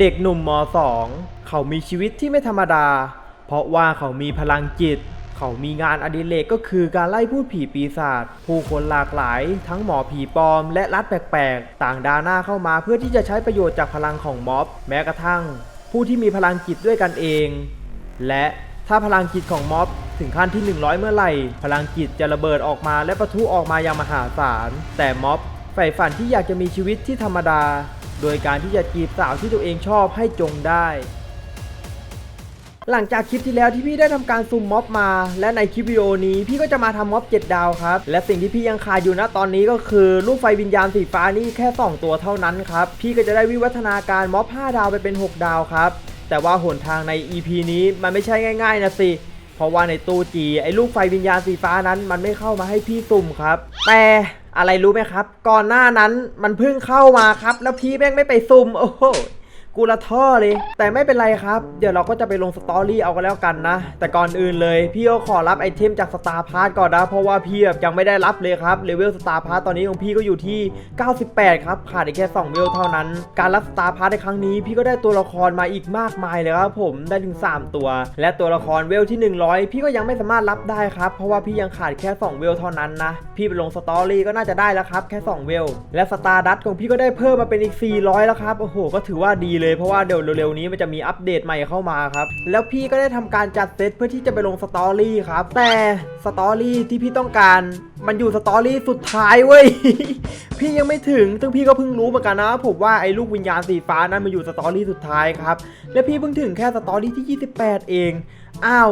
เด็กหนุ่มม .2 เขามีชีวิตที่ไม่ธรรมดา เพราะว่าเขามีพลังจิต เขามีงานอดิเรกก็คือการไล่พูดผีปีศาจ ผู้คนหลากหลาย ทั้งหมอผีปลอมและรัฐแปลกๆ ต่างดาหน้าเข้ามาเพื่อที่จะใช้ประโยชน์จากพลังของม็อบ แม้กระทั่ง ผู้ที่มีพลังจิตด้วยกันเอง และถ้าพลังจิตของม็อบถึงขั้นที่ 100 เมื่อไหร่ พลังจิตจะระเบิดออกมาและประทุออกมาอย่างมหาศาล แต่ม็อบใฝ่ฝันที่อยากจะมีชีวิตที่ธรรมดา โดยการที่จะจีบสาวที่ตัวเองชอบให้จงได้ หลังจากคลิปที่แล้วที่พี่ได้ทำการซุ่มม็อบมา และในคลิปวิดีโอนี้พี่ก็จะมาทำม็อบ 7 ดาวครับ และสิ่งที่พี่ยังขาดอยู่นะตอนนี้ก็คือลูกไฟวิญญาณสีฟ้านี่แค่ 2 ตัวเท่านั้นครับ พี่ก็จะได้วิวัฒนาการม็อบ 5 ดาวไปเป็น 6 ดาวครับแต่ว่าหนทางใน EP นี้มันไม่ใช่ง่าย ๆ นะสิ เพราะว่าในตู้จีไอ้ลูกไฟวิญญาณสีฟ้านั้นมันไม่เข้ามาให้พี่สุ่มครับ แต่ อะไรรู้ไหมครับ ก่อนหน้านั้นมันเพิ่งเข้ามาครับ แล้วพี่แม่งไม่ไปซุ่มโอ้โห กูละท่อเลย แต่ไม่เป็นไรครับ เดี๋ยวเราก็จะไปลงสตอรี่เอากันแล้วกันนะ แต่ก่อนอื่นเลย พี่ก็ขอรับไอเทมจากสตาร์พาร์ทก่อนนะ เพราะว่าพี่แบบยังไม่ได้รับเลยครับเลเวลสตาร์พาร์ทตอนนี้ของพี่ก็อยู่ที่ 98 ครับ ขาดอีกแค่2เวลเท่านั้น การรับสตาร์พาร์ทในครั้งนี้ พี่ก็ได้ตัวละครมาอีกมากมายเลยครับผมได้ถึง 3 ตัว และตัวละครเวลที่ 100 พี่ก็ยังไม่สามารถรับได้ครับ เพราะว่าพี่ยังขาดแค่ 2 เวลเท่านั้นนะ พี่ไปลงสตอรี่ก็น่าจะได้แล้วครับแค่ 2 เวล และสตาร์ดัตของพี่ก็ได้เพิ่มมาเป็นอีก 400 แล้วครับโอ้โหก็ถือว่าดีเลยเพราะว่าเดี๋ยวเร็วๆนี้มันจะมีอัปเดตใหม่เข้ามาครับ แล้วพี่ก็ได้ทำการจัดเซตเพื่อที่จะไปลงสตอรี่ครับ แต่สตอรี่ที่พี่ต้องการมันอยู่สตอรี่สุดท้ายเว้ย พี่ยังไม่ถึง ซึ่งพี่ก็เพิ่งรู้เหมือนกันนะ ผมว่าไอ้ลูกวิญญาณสีฟ้านั้นมันอยู่สตอรี่สุดท้ายครับ และพี่เพิ่งถึงแค่สตอรี่ที่ 28 เอง อ้าว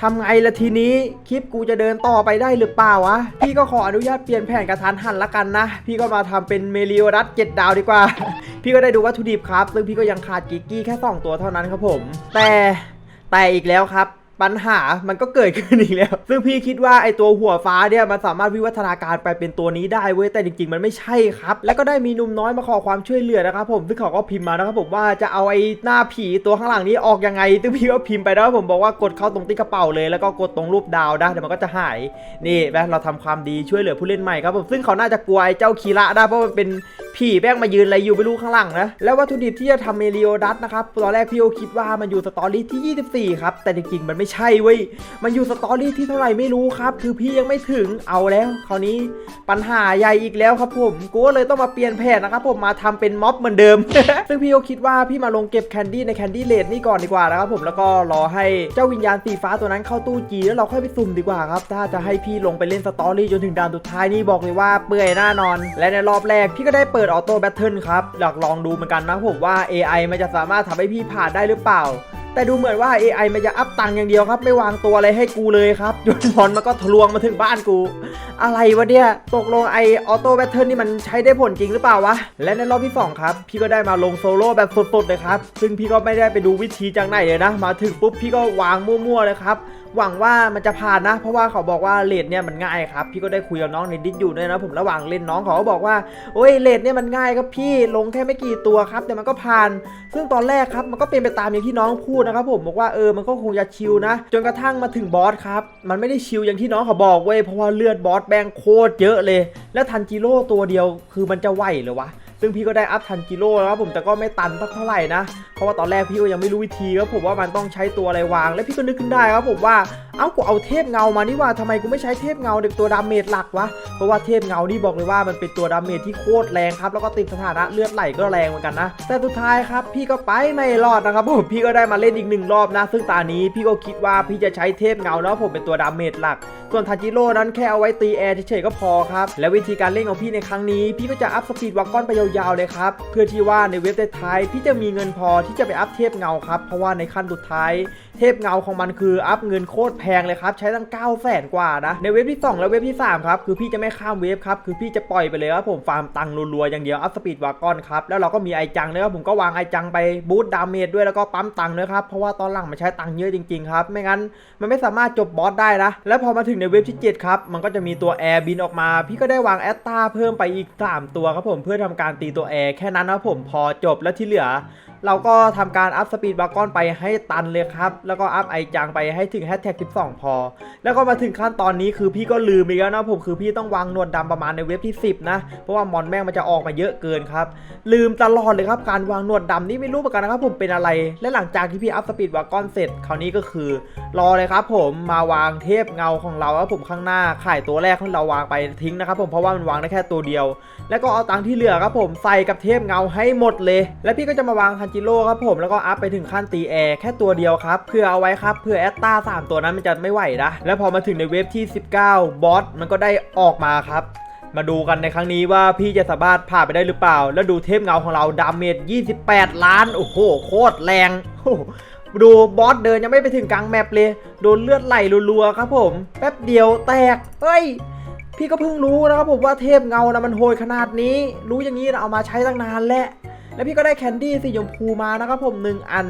ทำไงละทีนี้คลิปกูจะเดินต่อไปได้หรือเปล่าวะ พี่ก็ขออนุญาตเปลี่ยนแผนกระทันหันละกันนะ พี่ก็มาทำเป็นเมลิโอรัสเจ็ดดาวดีกว่า พี่ก็ได้ดูวัตถุดิบครับ ซึ่งพี่ก็ยังขาดกิกกี้แค่ 2 ตัวเท่านั้นครับผม แต่แต่อีกแล้วครับ ปัญหามันก็เกิดขึ้นอีกแล้ว ซึ่งพี่คิดว่าไอตัวหัวฟ้าเนี่ยมันสามารถวิวัฒนาการไปเป็นตัวนี้ได้เว้ย แต่จริง ๆ มันไม่ใช่ครับ แล้วก็ได้มีหนุ่มน้อยมาขอความช่วยเหลือนะครับผม ซึ่งเขาก็พิมพ์มานะครับผมว่าจะเอาไอหน้าผีตัวข้างหลังนี้ออกยังไง ซึ่งพี่ก็พิมพ์ไปนะครับผมบอกว่ากดเข้าตรงติ๊กกระเป๋าเลย แล้วก็กดตรงรูปดาวนะเดี๋ยวมันก็จะหาย นี่แบเราทำความดีช่วยเหลือผู้เล่นใหม่ครับผม ซึ่งเขาน่าจะกลัวไอเจ้าคีระนะเพราะมันเป็นผีแป้งมายืนอะไรอยู่ไม่รู้ข้างหลังนะ แล้ววัตถุดิบที่จะทำเมลิโอดัสนะครับ ตอนแรกพี่โอคิดว่ามันอยู่สตอรี่ที่ 24 ครับ แต่จริงๆมันไม่ใช่เว้ย มันอยู่สตอรี่ที่เท่าไหร่ไม่รู้ครับ คือพี่ยังไม่ถึงเอาแล้วคราวนี้ปัญหาใหญ่อีกแล้วครับผมกูก็เลยต้องมาเปลี่ยนแผนนะครับผมมาทำเป็นม็อบเหมือนเดิม ซึ่งพี่โอคิดว่าพี่มาลงเก็บแคนดี้ในแคนดี้เลดนี่ก่อนดีกว่านะครับผมแล้วก็รอให้เจ้าวิญญาณสีฟ้าตัวนั้นเข้าตู้จีแล้วเราค่อยไปสุ่มดีกว่าครับ ถ้าจะให้พี่ลงไปเล่นสตอรี่จนถึงด่านสุดท้ายนี่บอกเลยว่าเปื่อยแน่นอน และในรอบแรกพี่ก็ได้เปิดออโต้แบทเทิลครับอยากลองดูเหมือนกันนะผมว่า AI มันจะสามารถทำให้พี่ผ่านได้หรือเปล่า แต่ดูเหมือนว่า AI มันจะอัพตังอย่างเดียวครับ ไม่วางตัวอะไรให้กูเลยครับยนต์บอลมันก็ทะลวงมาถึงบ้านกู อะไรวะเนี่ยตกลงไอออโต้แบทเทิลนี่มันใช้ได้ผลจริงหรือเปล่าวะ และในรอบที่ 2 ครับ พี่ก็ได้มาลงโซโล่แบบสดๆเลยครับ ซึ่งพี่ก็ไม่ได้ไปดูวิธีจากไหนเลยนะ มาถึงปุ๊บพี่ก็วางมั่วๆเลยครับ หวังว่ามันจะผ่านนะ เพราะว่าเขาบอกว่าเลดเนี่ยมันง่ายครับพี่ก็ได้คุยกับน้องในดิสอยู่ด้วยนะผมระหว่างเล่นน้องเขาก็บอกว่าโอ้ยเลดเนี่ยมันง่ายครับพี่ลงแค่ไม่กี่ตัวครับแต่มันก็ผ่าน ซึ่งตอนแรกครับมันก็เป็นไปตามอย่างที่น้องพูดนะครับผมบอกว่าเออมันก็คงจะชิลนะ จนกระทั่งมาถึงบอสครับมันไม่ได้ชิลอย่างที่น้องเขาบอกเว้ยเพราะว่าเลือดบอสแบงโคตรเยอะเลย แล้วทันจิโร่ตัวเดียวคือมันจะไหวเหรือวะ ซึ่งพี่ก็ได้อัพทันกิโลแล้วครับผมแต่ก็ไม่ตันสักเท่าไหร่นะ เพราะว่าตอนแรกพี่ก็ยังไม่รู้วิธีครับผมว่ามันต้องใช้ตัวอะไรวาง แล้วพี่ก็นึกขึ้นได้ครับผมว่าเอ้ากูเอาเทพเงามานี่ว่าทำไมกูไม่ใช้เทพเงาเด็กตัวดาเมจหลักวะเพราะว่าเทพเงานี่บอกเลยว่ามันเป็นตัวดาเมจที่โคตรแรงครับแล้วก็ติดสถานะเลือดไหลก็แรงเหมือนกันนะ แต่สุดท้ายครับพี่ก็ไปไม่รอดนะครับผมพี่ก็ได้มาเล่นอีกหนึ่งรอบนะ ซึ่งตานี้พี่ก็คิดว่าพี่จะใช้เทพเงาแล้วผมเป็นตัวดาเมจหลักส่วนทันจิโร่นั้นแค่เอาไว้ตีแอร์เฉยๆก็พอครับและวิธีการเล่นของพี่ในครั้งนี้ พี่ก็จะอัพสปีดวากอนไปยาาวๆเลยครับ เพื่อที่ว่าในเว็บท้ายพี่จะมีเงินพอที่จะไปอัพเทพเงาครับ เพราะว่าในขั้นสุดท้ายเทพเงาของมันคืออัพเงินโคตรแพงเลยครับ ใช้ตั้ง9 0 0แสนกว่านะ ในเว็บที่ 2 และเว็บที่ 3 ครับ คือพี่จะไม่ข้ามเว็บครับ คือพี่จะปล่อยไปเลยครับผมฟาร์มตังค์รัวๆ อย่างเดียวอัพสปีดวากอนครับ แล้วเราก็มีไอจังนะครับผมก็วางไอจังไปบูตดาเมจด้วยแล้วก็ปั๊มตังค์ด้วยครับ เพราะว่าตอนหลังมันใช้ตังค์เยอะจริงๆครับ ไม่งั้นมันไม่สามารถจบบอสได้นะ แล้วพอมาถึงในเว็บที่7ครับ มันก็จะมีตัวแอร์บินออกมา พี่ก็ได้วางแอตตาเพิ่มไปอีก 3 ตัวครับผมเพื่อทำการตีตัวแอร์แค่นั้นนะครับผมพอจบแล้วที่เหลือ เราก็ทำการอัพสปีดบากอนไปให้ตันเลยครับ แล้วก็อัพไอจังไปให้ถึงแฮชแท็ก12 พอ แล้วก็มาถึงขั้นตอนนี้คือพี่ก็ลืมอีกแล้วนะผมคือพี่ต้องวางนวดดำประมาณในเว็บที่ 10 นะ เพราะว่ามอนแม่งมันจะออกมาเยอะเกินครับ ลืมตลอดเลยครับ การวางนวดดำนี่ไม่รู้เหมือนกันนะครับผมเป็นอะไร และหลังจากที่พี่อัพสปีดวากอนเสร็จคราวนี้ก็คือ รอเลยครับผมมาวางเทพเงาของเราครับผมข้างหน้าข่ายตัวแรกที่เราวางไปทิ้งนะครับผมเพราะว่ามันวางได้แค่ตัวเดียว แล้วก็เอาตังค์ที่เหลือครับผมใส่กับเทพเงาให้หมดเลย แล้วพี่ก็จะมาวางทันจิโร่ครับผมแล้วก็อัพไปถึงขั้นตีแอร์แค่ตัวเดียวครับเพื่อเอาไว้ครับเพื่อแอตตาสามตัวนั้นมันจะไม่ไหวนะแล้วพอมาถึงในเว็บที่ 19 บอสมันก็ได้ออกมาครับมาดูกันในครั้งนี้ว่าพี่จะสามารถผ่านไปได้หรือเปล่า แล้วดูเทพเงาของเราดาเมจ 28 ล้าน โอ้โห โคตรแรงโอ้ดูบอสเดินยังไม่ไปถึงกลางแมปเลย โดนเลือดไหลรัวๆครับผม แป๊บเดียวแตก เฮ้ย พี่ก็เพิ่งรู้นะครับผมว่าเทพเงานะมันโหดขนาดนี้ รู้อย่างนี้นะเอามาใช้ตั้งนานแล้ว แล้วพี่ก็ได้แคนดี้สีชมพูมานะครับผม 1 อัน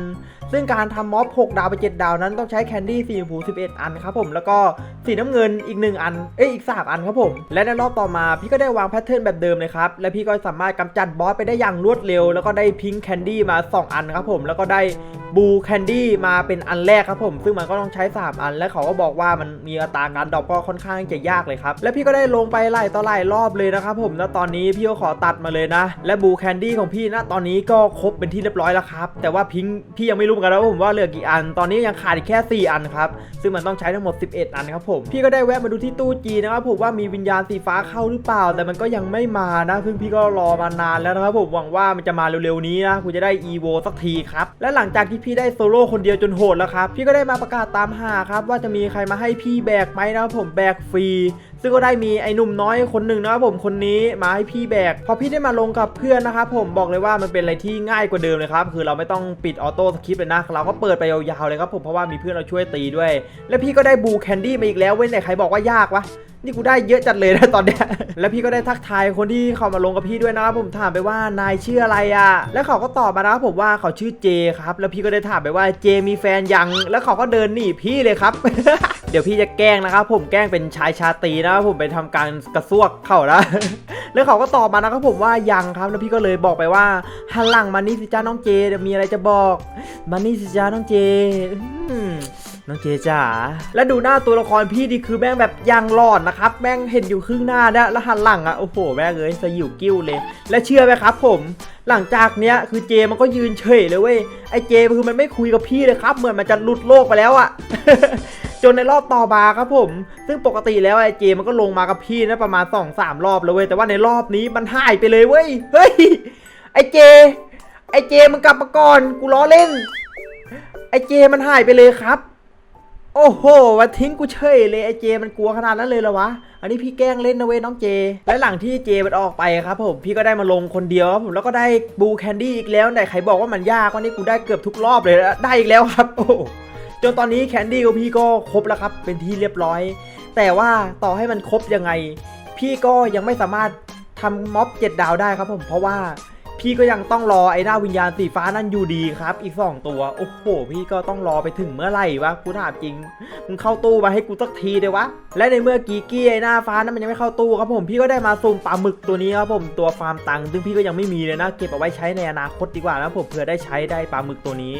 ซึ่งการทำม็อบ 6 ดาวไป 7 ดาวนั้นต้องใช้แคนดี้สีชมพู 11 อันครับผมแล้วก็สีน้ำเงินอีก 1 อัน เอ้ยอีก 3 อันครับผม และในรอบต่อมาพี่ก็ได้วางแพทเทิร์นแบบเดิมเลยครับ และพี่ก็สามารถกำจัดบอสไปได้อย่างรวดเร็ว แล้วก็ได้พิงค์แคนดี้มา 2 อันครับผมแล้วก็ได้ บูแคนดี้มาเป็นอันแรกครับผม ซึ่งมันก็ต้องใช้ 3 อัน และเขาก็บอกว่ามันมีอัตราการดรอปก็ค่อนข้างจะยากเลยครับ และพี่ก็ได้ลงไปไล่ต่อไล่รอบเลยนะครับผม แล้วตอนนี้พี่ก็ขอตัดมาเลยนะ และบูแคนดี้ของพี่นะตอนนี้ก็ครบเป็นที่เรียบร้อยแล้วครับ แต่ว่าพิงพี่ยังไม่รู้เหมือนกันนะว่าผมว่าเหลือกี่อัน ตอนนี้ยังขาดอีกแค่ 4 อันครับ ซึ่งมันต้องใช้ทั้งหมด 11 อันครับผม พี่ก็ได้แวะมาดูที่ตู้จีนะครับผมว่ามีวิญญาณสีฟ้าเข้าหรือเปล่า แต่มันก็ยังไม่มานะซึ่งพี่ก็รอมานานแล้วนะครับผมหวังว่ามันจะมาเร็วๆนี้นะกูจะได้ EVO สักทีครับและหลังจากที่พี่ได้โซโล่คนเดียวจนโหดแล้วครับ พี่ก็ได้มาประกาศตามหาครับ ว่าจะมีใครมาให้พี่แบกไหมนะครับผมแบกฟรี ซึ่งก็ได้มีไอ้หนุ่มน้อยคนหนึ่งนะครับผมคนนี้มาให้พี่แบกพอพี่ได้มาลงกับเพื่อนนะครับผมบอกเลยว่ามันเป็นอะไรที่ง่ายกว่าเดิมเลยครับคือเราไม่ต้องปิดออโต้สคริปต์เลยนะเราก็เปิดไปยาวๆเลยครับผมเพราะว่ามีเพื่อนเราช่วยตีด้วย และพี่ก็ได้บูแคนดี้มาอีกแล้วเว้ยไหนใครบอกว่ายากวะ นี่กูได้เยอะจัดเลยนะตอนเนี้ยแล้วพี่ก็ได้ทักทายคนที่เขามาลงกับพี่ด้วยนะครับผมถามไปว่านายชื่ออะไรอะแล้วเขาก็ตอบมานะครับผมว่าเขาชื่อเจครับ แล้วพี่ก็ได้ถามไปว่าเจมีแฟนยังแล้วเขาก็เดินหนีพี่เลยครับ เดี๋ยวพี่จะแกล้งนะครับผมแกล้งเป็นชายชาตรีนะครับผมไปทำการกระซวกเขานะแล้วเขาก็ตอบมานะครับผมว่ายังครับ แล้วพี่ก็เลยบอกไปว่าหันหลังมานี่สิจ้าน้องเจมีอะไรจะบอกมานี่สิจ้าน้องเจอื น้องเจจ๋าและดูหน้าตัวละครพี่ดิคือแม่งแบบยังหลอดนะครับ แม่งเห็นอยู่ครึ่งหน้าเนี่ยแล้วหันหลังอะโอ้โหแม่งเอ้ยสยิวกิ้วเลย และเชื่อไหมครับผม หลังจากเนี้ยคือเจมันก็ยืนเฉยเลยเว้ยไอเจคือมันไม่คุยกับพี่เลยครับเหมือนมันจะหลุดโลกไปแล้วอะจนในรอบต่อมาครับผม ซึ่งปกติแล้วไอเจมันก็ลงมากับพี่นะประมาณ2อสามรอบแล้วเว้ยแต่ว่าในรอบนี้มันหายไปเลยเว้ยเฮ้ยไอเจ ไอเจมันกลับมาก่อนกูล้อเล่น ไอเจมันหายไปเลยครับ โอ้โหมาทิ้งกูเฉยเลยไอเจมันกลัวขนาดนั้นเลยเหรอวะ อันนี้พี่แกล้งเล่นนะเว้ยน้องเจ และหลังที่เจมันออกไปครับผม พี่ก็ได้มาลงคนเดียวครับผมแล้วก็ได้บูแคนดี้อีกแล้วไหนใครบอกว่ามันยากว่านี่กูได้เกือบทุกรอบเลยได้อีกแล้วครับ โอ้โหจนตอนนี้แคนดี้ของพี่ก็ครบแล้วครับ เป็นที่เรียบร้อย แต่ว่าต่อให้มันครบยังไง พี่ก็ยังไม่สามารถทำม็อบเจ็ดดาวได้ครับผมเพราะว่า พี่ก็ยังต้องรอไอ้หน้าวิญญาณสีฟ้านั่นอยู่ดีครับ อีก 2 ตัว โอ้โห พี่ก็ต้องรอไปถึงเมื่อไหร่วะกูถามจริงมึงเข้าตู้มาให้กูสักทีเดียววะ และในเมื่อกีกี้ไอ้หน้าฟ้านั้นมันยังไม่เข้าตู้ครับผม พี่ก็ได้มาซูมปลาหมึกตัวนี้ครับผม ตัวฟาร์มตังค์ซึ่งพี่ก็ยังไม่มีเลยนะ เก็บเอาไว้ใช้ในอนาคตดีกว่านะผมเผื่อได้ใช้ได้ปลาหมึกตัวนี้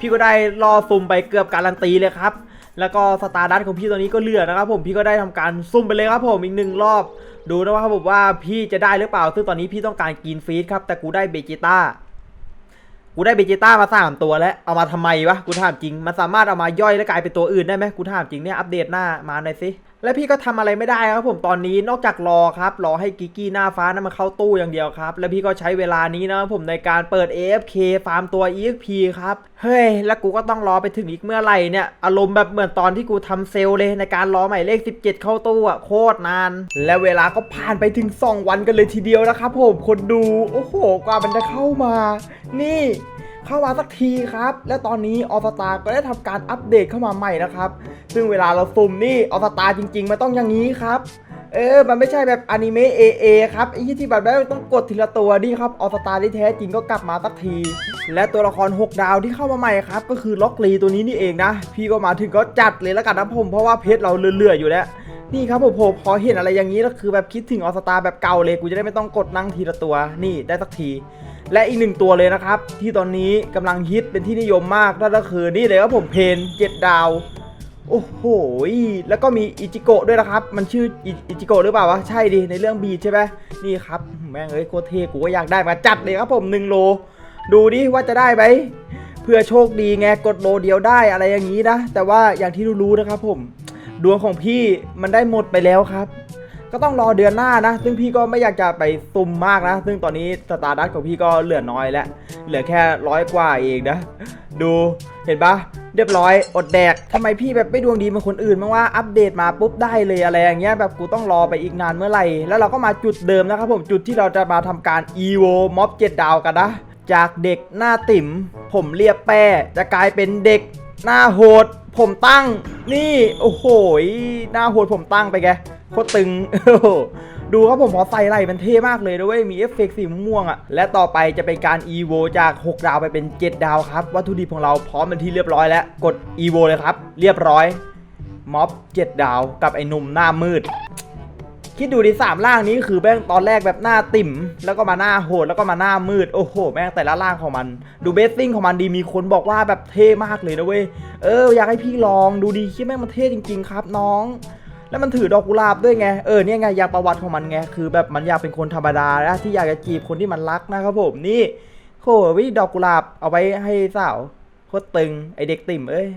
พี่ก็ได้รอซูมไปเกือบการันตีเลยครับแล้วก็สตาร์ดัตของพี่ตัวนี้ก็เลือนะครับผมพี่ก็ได้ทำการซุ่มไปเลยครับผมอีกหนึ่งรอบ ดูนะว่าครับผมว่าพี่จะได้หรือเปล่า ซึ่งตอนนี้พี่ต้องการกินฟีดครับ แต่กูได้เบจิต้า กูได้เบจิต้ามาสามตัวแล้ว เอามาทำไมวะ กูถามจริง มันสามารถเอามาย่อยและกลายเป็นตัวอื่นได้ไหมกูถามจริงเนี่ย อัปเดตหน้ามาหน่อยสิ และพี่ก็ทำอะไรไม่ได้ครับผมตอนนี้นอกจากรอครับรอให้กิกกี้หน้าฟ้านั้นมาเข้าตู้อย่างเดียวครับ แล้วพี่ก็ใช้เวลานี้นะครับผมในการเปิด AFK ฟาร์มตัว EXP ครับเฮ้ยแล้วกูก็ต้องรอไปถึงอีกเมื่อไหร่เนี่ยอารมณ์แบบเหมือนตอนที่กูทำเซลลเลยในการรอหมายเลข 17 เข้าตู้อะโคตรนาน และเวลาก็ผ่านไปถึง 2 วันกันเลยทีเดียวนะครับผมคนดูโอ้โหกว่ามันจะเข้ามา นี่ เข้ามาสักทีครับ และตอนนี้ออสตาก็ได้ทำการอัปเดตเข้ามาใหม่นะครับ ซึ่งเวลาเราซุ่มนี่ออสตาจริงๆ มันต้องอย่างนี้ครับเออ มันไม่ใช่แบบอนิเมะเอเอครับไอ้ที่ที่แบบว่าต้องกดทีละตัวนี่ครับออสตาที่แท้จริงก็กลับมาสักที และตัวละคร 6 ดาวที่เข้ามาใหม่ครับ ก็คือล็อกลีตัวนี้นี่เองนะ พี่ก็มาถึงก็จัดเลยแล้วกันนะผมเพราะว่าเพชรเราเลื่อยๆอยู่แล้ว นี่ครับผมผมพอเห็นอะไรอย่างนี้แล้วคือแบบคิดถึงออสตาแบบเก่าเลยกูจะได้ไม่ต้องกดนั่งทีละตัว นี่ได้สักที และอีกหนึ่งตัวเลยนะครับ ที่ตอนนี้กำลังฮิตเป็นที่นิยมมากนั่นก็คือนี่เลยครับผมเพนเจ็ดดาว โอ้โหแล้วก็มีอิจิโกะด้วยนะครับ มันชื่ออิอิจิโกะหรือเปล่าวะใช่ดิในเรื่องบีใช่ไหมนี่ครับแม่งเอ้ยโคตรเท่กูก็อยากได้มาจัดเลยครับผม1โล ดูดิว่าจะได้ไหมเพื่อโชคดีไงกดโลเดียวได้อะไรอย่างนี้นะแต่ว่าอย่างที่รู้ๆนะครับผม ดวงของพี่มันได้หมดไปแล้วครับ ก็ต้องรอเดือนหน้านะ ซึ่งพี่ก็ไม่อยากจะไปซุ่มมากนะ ซึ่งตอนนี้สตาร์ดัตของพี่ก็เหลือน้อยแล้ว เหลือแค่ร้อยกว่าเองนะ ดูเห็นปะเรียบร้อย อดแดกทำไมพี่แบบไม่ดวงดีเหมือนคนอื่นบ้างว่าอัปเดตมาปุ๊บได้เลยอะไรอย่างเงี้ยแบบกูต้องรอไปอีกนานเมื่อไหร่ แล้วเราก็มาจุดเดิมนะครับผมจุดที่เราจะมาทำการ EVO ม็อบ7ดดาวกันนะจากเด็กหน้าติ่มผมเรียบแป้จะกลายเป็นเด็กหน้าโหด ผมตั้งนี่โอ้โหหน้าโหดผมตั้งไปแกโคตรตึงดูครับผมพอใส่ไหลมันเท่มากเลยด้วยมีเอฟเฟกต์สีม่วงอะ่ะและต่อไปจะเป็นการ e ีโวจาก 6 ดาวไปเป็น 7 ดาวครับ วัตถุดิบของเราพร้อมเป็นที่เรียบร้อยแล้ว กด e ีโวเลยครับ เรียบร้อยม็อบ 7 ดาวกับไอ้หนุ่มหน้ามืด คิดดูดิสามล่างนี้คือแม่งตอนแรกแบบหน้าติ่ม แล้วก็มาหน้าโหดแล้วก็มาหน้ามืดโอ้โห แม่งแต่ละล่างของมัน ดูเบสซิ่งของมันดีมีคนบอกว่าแบบเท่มากเลยนะเว้ยเอออยากให้พี่ลองดูดีคิดแม่งมันเท่จริง ๆ ครับน้องแล้วมันถือดอกกุหลาบด้วยไง เออเนี่ยไงอยางประวัติของมันไง คือแบบมันอยากเป็นคนธรรมดานะที่อยากจะจีบคนที่มันรักนะครับผม นี่โหวิดอกกุหลาบเอาไว้ให้สาวโคตรตึงไอเด็กติ่มเอ้ย